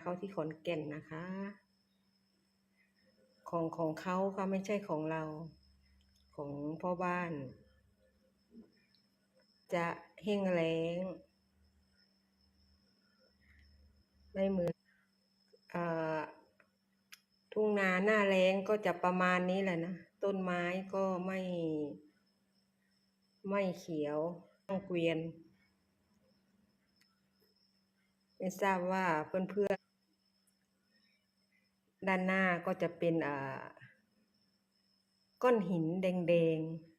เขาที่ขอนแก่นนะคะ ของของเขาค่ะไม่ใช่ของเรา ของพ่อบ้าน จะเฮงแล้งไม่เหมือนอทุ่งนาหน้าแล้งก็จะประมาณนี้แหละนะ ต้นไม้ก็ไม่ ไม่เขียวต้องเกวียน ไม่ทราบว่าเพื่อนๆ ด้านหน้าก็จะเป็นอ่าก้อนหินแดงๆ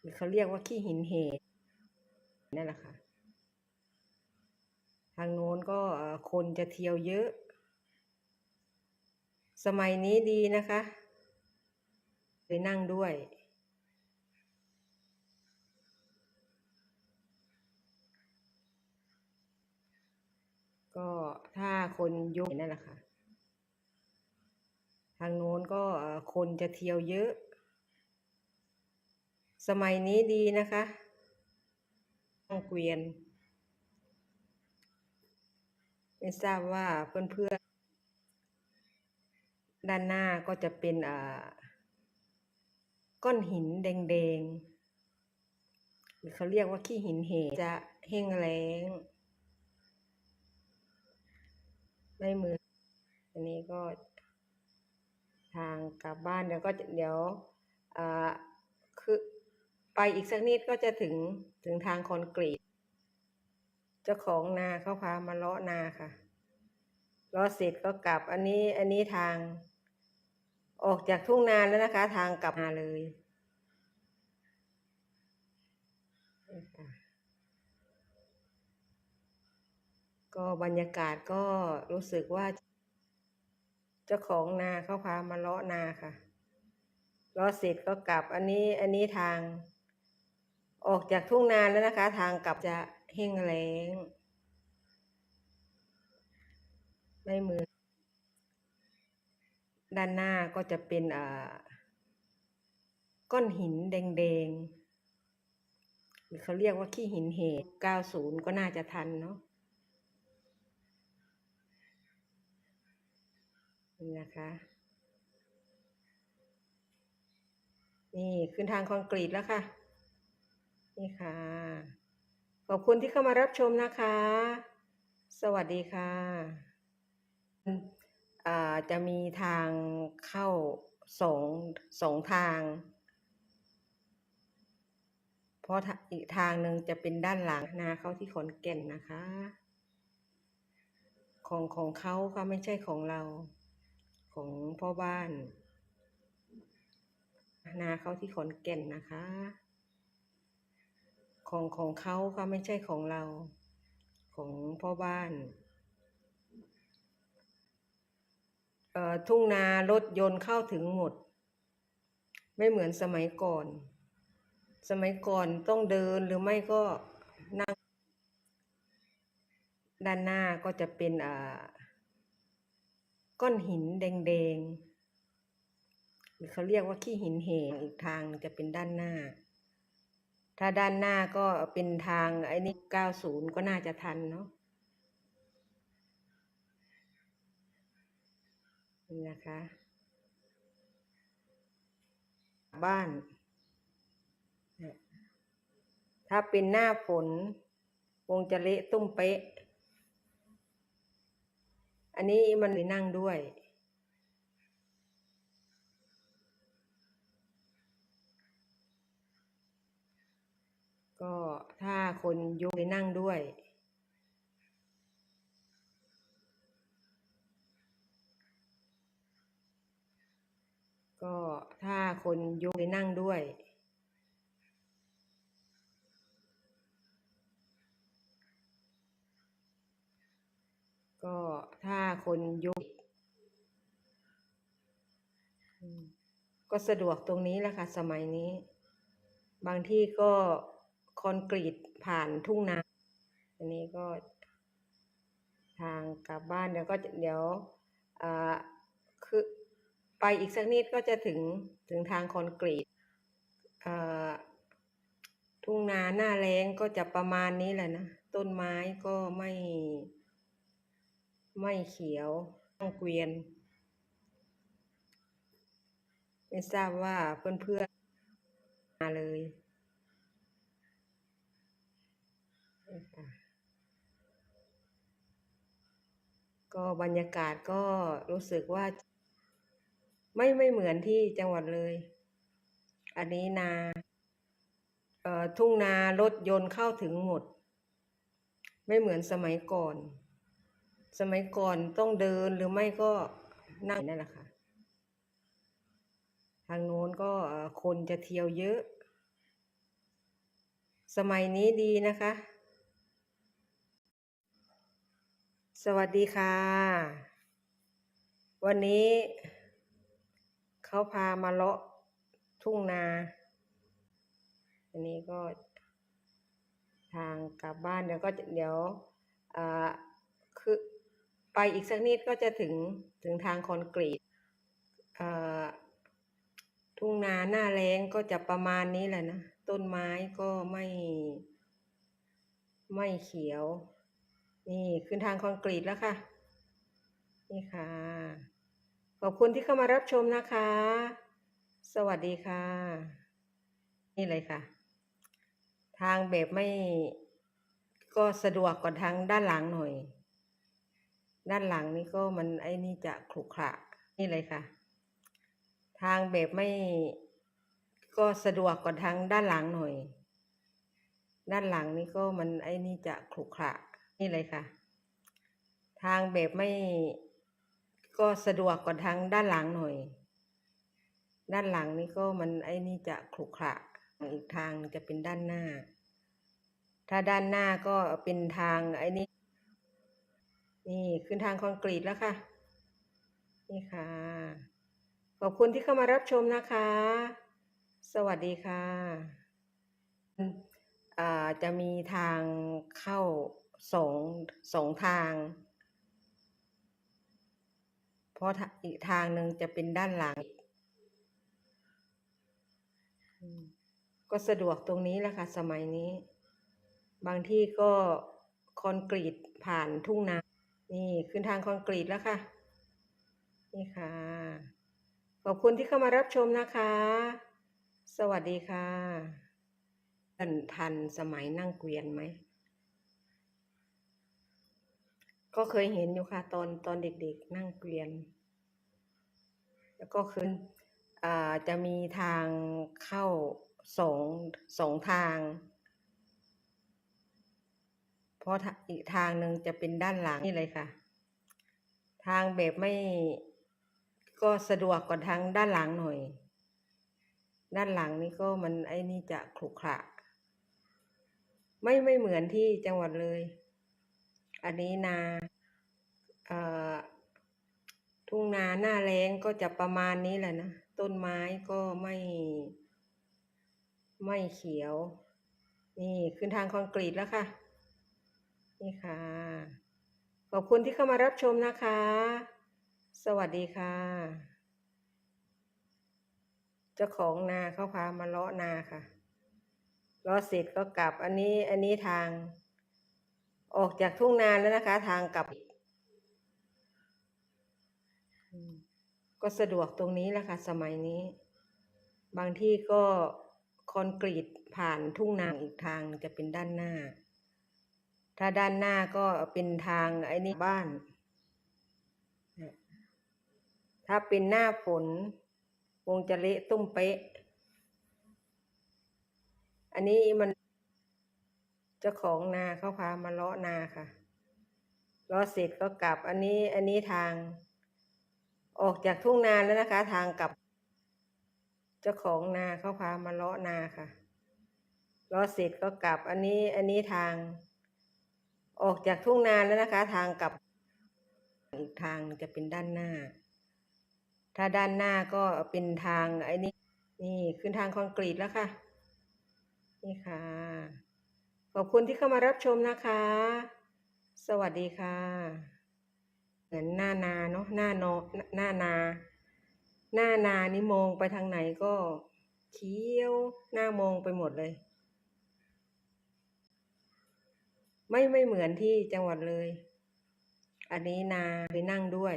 หรือเขาเรียกว่าขี้หินเหตุนั่นแหละค่ะ ทางโน้นก็คนจะเที่ยวเยอะ สมัยนี้ดีนะคะไปนั่งด้วย ก็ถ้าคนยุคนั่นแหละค่ะ ทางโน้นก็คนจะเที่ยวเยอะ สมัยนี้ดีนะคะนั่งเกวียน ไม่ทราบว่าเพื่อนๆ ด้านหน้าก็จะเป็นก้อนหินแดงๆ หรือเขาเรียกว่าขี้หินเหจะเฮ่งแล้ง ไม่เหมือนอันนี้ก็ ทางกลับบ้านเดี๋ยวก็เดี๋ยวคือไปอีกสักนิดก็จะถึงถึงทางคอนกรีต เจ้าของนาเขาพามาเลาะนาค่ะเลาะเสร็จก็กลับอันนี้อันนี้ทาง ออกจากทุ่งนาแล้วนะคะ ทางกลับมาเลยก็บรรยากาศก็รู้สึกว่า เจ้าของนาเขาพามาเลาะนาค่ะเลาะเสร็จก็กลับ อันนี้อันนี้ทาง ออกจากทุ่งนาแล้วนะคะ ทางกลับจะเฮงแล้งไม่เหมือนด้านหน้าก็จะเป็นอ่าก้อนหินแดงๆหรือเขาเรียกว่าขี้หินเหตุ90 ก็น่าจะทันเนาะ นี่นะคะ นี่ขึ้นทางคอนกรีตแล้วค่ะ นี่ค่ะ ขอบคุณที่เข้ามารับชมนะคะ สวัสดีค่ะจะมีทางเข้าสองสองทาง เพราะอีกทางหนึ่งจะเป็นด้านหลังนาเข้าที่ขอนแก่นนะคะ ของของเขาค่ะไม่ใช่ของเรา ของพ่อบ้านนาเขาที่ขอนแก่นนะคะ ของของเขาค่ะไม่ใช่ของเรา ของพ่อบ้านเอ่อทุ่งนารถยนต์เข้าถึงหมด ไม่เหมือนสมัยก่อน สมัยก่อนต้องเดินหรือไม่ก็นั่ง ด้านหน้าก็จะเป็นอ่า ก้อนหินแดงๆหรือเขาเรียกว่าขี้หินเหงอีกทางจะเป็นด้านหน้า ถ้าด้านหน้าก็เป็นทางไอ้นี่90ก็น่าจะทันเนาะนี่นะคะ บ้าน ถ้าเป็นหน้าฝนคงจะเละตุ้มเป๊ะ อันนี้มันไปนั่งด้วย ก็ถ้าคนยุไปนั่งด้วย ก็ถ้าคนยุไปนั่งด้วย ก็ถ้าคนยุก็สะดวกตรงนี้แหละค่ะ สมัยนี้ บางที่ก็คอนกรีตผ่านทุ่งนาอันนี้ก็ ทางกลับบ้านเดี๋ยวก็เดี๋ยวคือไปอีกสักนิดก็จะถึงถึงทางคอนกรีตทุ่งนาหน้าแล้งก็จะประมาณนี้แหละนะ ต้นไม้ก็ไม่ ไม่เขียวต้องเกวียน ไม่ทราบว่าเพื่อนๆมาเลยนี่ค่ะก็บรรยากาศก็รู้สึกว่า ไม่ไม่เหมือนที่จังหวัดเลย อันนี้นาเอ่อทุ่งนารถยนต์เข้าถึงหมด ไม่เหมือนสมัยก่อน สมัยก่อนต้องเดินหรือไม่ก็นั่งนั่นแหละค่ะ ทางโน้นก็คนจะเที่ยวเยอะ สมัยนี้ดีนะคะ สวัสดีค่ะ วันนี้เขาพามาเลาะทุ่งนา อันนี้ก็ทางกลับบ้านเดี๋ยวก็เดี๋ยว อ่า คือ ไปอีกสักนิดก็จะถึงถึงทางคอนกรีตทุ่งนาหน้าแล้งก็จะประมาณนี้แหละนะ ต้นไม้ก็ไม่ ไม่เขียว นี่ขึ้นทางคอนกรีตแล้วค่ะ นี่ค่ะ ขอบคุณที่เข้ามารับชมนะคะ สวัสดีค่ะ นี่เลยค่ะ ทางแบบไม่ก็สะดวกกว่าทางด้านหลังหน่อย ด้านหลังนี่ก็มันไอ้นี่จะขรุขระนี่เลยค่ะ ทางแบบไม่ก็สะดวกกว่าทางด้านหลังหน่อย ด้านหลังนี่ก็มันไอ้นี่จะขรุขระนี่เลยค่ะ ทางแบบไม่ก็สะดวกกว่าทางด้านหลังหน่อย ด้านหลังนี่ก็มันไอ้นี่จะขรุขระอีกทางจะเป็นด้านหน้า ถ้าด้านหน้าก็เป็นทางไอ้นี่ นี่ขึ้นทางคอนกรีตแล้วค่ะ นี่ค่ะ ขอบคุณที่เข้ามารับชมนะคะ สวัสดีค่ะอ่าจะมีทางเข้าสองสองทาง เพราะอีกทางหนึ่งจะเป็นด้านหลัง ก็สะดวกตรงนี้แหละค่ะ สมัยนี้ บางที่ก็คอนกรีตผ่านทุ่งนา นี่ขึ้นทางคอนกรีตแล้วค่ะ นี่ค่ะ ขอบคุณที่เข้ามารับชมนะคะ สวัสดีค่ะทันทันสมัยนั่งเกวียนไหม ก็เคยเห็นอยู่ค่ะ ตอนตอนเด็กๆนั่งเกวียน แล้วก็คืออ่าจะมีทางเข้าสองสองทาง เพราะอีกทางหนึ่งจะเป็นด้านหลังนี่เลยค่ะ ทางแบบไม่ก็สะดวกกว่าทางด้านหลังหน่อย ด้านหลังนี่ก็มันไอ้นี่จะขรุขระไม่ไม่เหมือนที่จังหวัดเลย อันนี้นาเอ่อทุ่งนาหน้าแล้งก็จะประมาณนี้แหละนะ ต้นไม้ก็ไม่ ไม่เขียว นี่ขึ้นทางคอนกรีตแล้วค่ะ นี่ค่ะ ขอบคุณที่เข้ามารับชมนะคะ สวัสดีค่ะ เจ้าของนาเขาพามาเลาะนาค่ะเลาะเสร็จก็กลับ อันนี้อันนี้ทาง ออกจากทุ่งนาแล้วนะคะ ทางกลับ ก็สะดวกตรงนี้แหละค่ะ สมัยนี้ บางที่ก็คอนกรีตผ่านทุ่งนาอีกทางจะเป็นด้านหน้า ถ้าด้านหน้าก็เป็นทางไอ้นี่บ้าน ถ้าเป็นหน้าฝนคงจะเละตุ้มเป๊ะ อันนี้มันเจ้าของนาเขาพามาเลาะนาค่ะเลาะเสร็จก็กลับ อันนี้อันนี้ทาง ออกจากทุ่งนาแล้วนะคะ ทางกลับ เจ้าของนาเขาพามาเลาะนาค่ะเลาะเสร็จก็กลับ อันนี้อันนี้ทาง ออกจากทุ่งนาแล้วนะคะ ทางกลับอีกทางจะเป็นด้านหน้า ถ้าด้านหน้าก็เป็นทางไอ้นี่นี่ขึ้นทางคอนกรีตแล้วค่ะ นี่ค่ะ ขอบคุณที่เข้ามารับชมนะคะ สวัสดีค่ะเหมือนหน้านาเนาะหน้าโนหน้านา หน้านานี่มองไปทางไหนก็เขียวหน้ามองไปหมดเลย ไม่ไม่เหมือนที่จังหวัดเลย อันนี้นาไปนั่งด้วย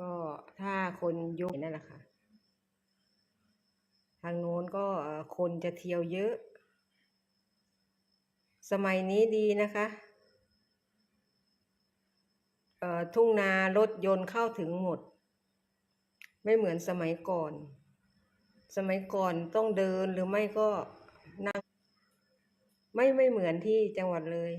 ก็ถ้าคนยกนั่นแหละค่ะ ทางโน้นก็คนจะเที่ยวเยอะ สมัยนี้ดีนะคะเอ่อทุ่งนารถยนต์เข้าถึงหมด ไม่เหมือนสมัยก่อน สมัยก่อนต้องเดินหรือไม่ก็นั่ง ไม่ไม่เหมือนที่จังหวัดเลย